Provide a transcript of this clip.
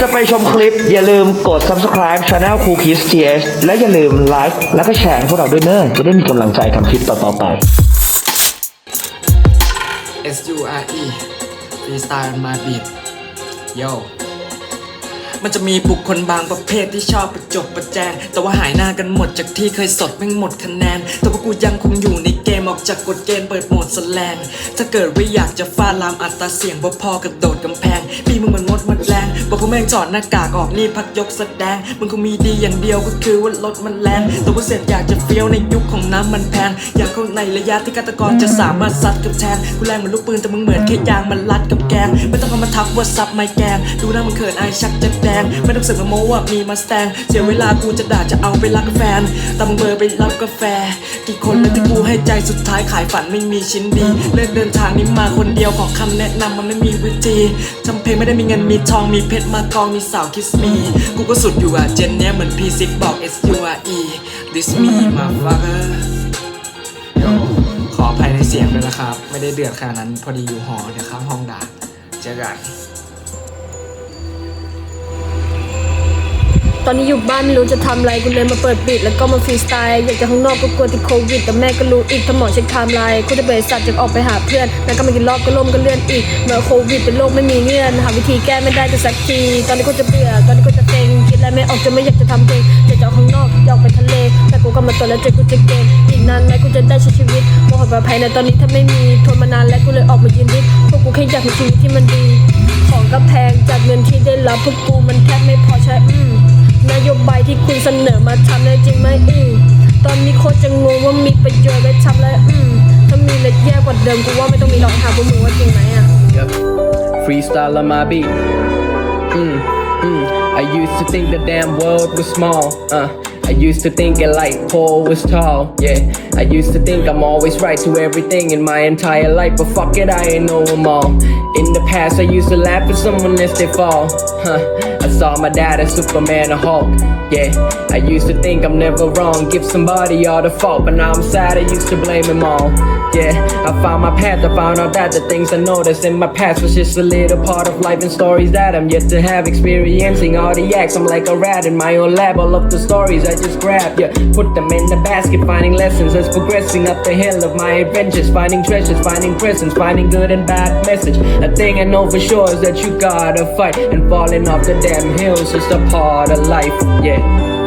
จะไปชมคลิป อย่าลืมกด subscribe channel Cool Kids TH และอย่าลืมไลค์แล้วก็แชร์พวกเราด้วยเนอะจะได้มีกำลังใจทำคลิปต่อๆไป S U R E ฟรีสไตล์มาบีดโยมันจะมีบุคคลบางประเภทที่ชอบประจบประแจง แต่ว่าหายหน้ากันหมดจากที่เคยสดแม่หมดคะแนน แต่ว่ากูยังคงอยู่ในเกมออกจากกฎเกณฑ์เปิดโหมดสแลง ถ้าเกิดว่าอยากจะฟาดลามอัตราเสียงบ่พอกระโดดกำแพงปีมึงมันมดหมันแรง บอกพวกแม่งถอดหน้ากากออกนี่พักยกแสดงมึงคงมีดีอย่างเดียวก็คือว่ารถมันแรงแต่ว่าเสร็จอยากจะเฟี้ยวในยุคของน้ำมันแพงอยากเข้าในระยะที่ฆาตกรจะสามารถซัดกับแทงกูแรงเหมือนลูกปืนแต่มึงเหมือนแค่ยางมันลัดกับแกงไม่ต้องเอามาทักว่าซับไม่แกงดูหน้ามันเขินอายชักจะแดงไม่ต้องเสือกมาโม้ว่ามีมาสแตงเสียเวลากูจะด่าจะเอาไปรักกับแฟนแต่มึงเบอร์ไปรับกาแฟ กี่คนแล้วที่กูให้ใจสุดท้ายขายฝันไม่มีชิ้นดี เลือกเดินทางนี้มาคนเดียวขอคำแนะนำมันไม่มีวิธีทำเพลงไม่ได้มีเงินมีทองมีเพชรมากองมีสาวคิสมีกูก็สุดอยู่อะเจนเนี้ยเหมือน P10 บอก S U R E this me motherfucker ขออภัยในเสียงด้วยนะครับ ไม่ได้เดือดขนาดนั้นพอดีอยู่หอเดี๋ยวข้างห้องด่าเจอกัน ตอนนี้อยู่บ้านไม่รู้จะทำอะไรกูเลยมาเปิดบีทแล้วก็มาฟรีสไตล์อยากจะข้างนอกก็กลัวติดโควิด แต่แม่ก็รู้อีกถ้าหมอเช็คไทม์ไลน์กูจะเบรสัตว์จะออกไปหาเพื่อนแล้วก็มากินรอบก็ล่มก็เลื่อนอีกเมื่อโควิดเป็นโรคไม่มีเงื่อนหาวิธีแก้ไม่ได้จะสักทีตอนนี้กูจะเบื่อตอนนี้กูจะเซ็งคิดอะไรไม่ออกจะไม่อยากจะทำเพลงอยากจะออกข้างนอกอยากไปทะเล แต่กูก็มาตัวแล้วเจอกูจะเกมอีกนานไหมกูจะได้ใช้ชีวิตมหดประภัยในตอนนี้ถ้าไม่มีทนมานานแล้วกูเลยออกมายืนริบพวกกูแค่อยากมีชีวิตที่มันดี ของก็แพงจากเงินที่ได้รับพวกกูมันแทบไม่พอใช้อืม นโยบายที่คุณเสนอมาทำได้จริงไหมอืมตอนนี้โคตรจะงงว่ามีประโยชน์ไว้ทำแล้วอืมถ้ามีเลยแย่กว่าเดิมกูว่าไม่ต้องมีหรอกหาพวกมึงว่าจริงไหมอะ Yep. Freestyle on my beat. Mm, mm. I used to think the damn world was small. Uh. I used to think a light pole was tall. Yeah. I used to think I'm always right to everything in my entire life, but fuck it, I ain't know 'em all. In the past, I used to laugh at someone as they fall. Huh. I saw my dad as Superman or Hulk. Yeah. I used to think I'm never wrong. Give somebody all the fault, but now I'm sad. I used to blame them all. Yeah, I found my path. I found out that the things I noticed in my past was just a little part of life and stories that I'm yet to have. Experiencing all the acts, I'm like a rat in my own lab. All of the stories I just grab, yeah, put them in the basket, finding lessons as progressing up the hill of my adventures, finding treasures, finding presents, finding good and bad message. A thing I know for sure is that you gotta fight, and falling off the damn hill's is a part of life, yeah.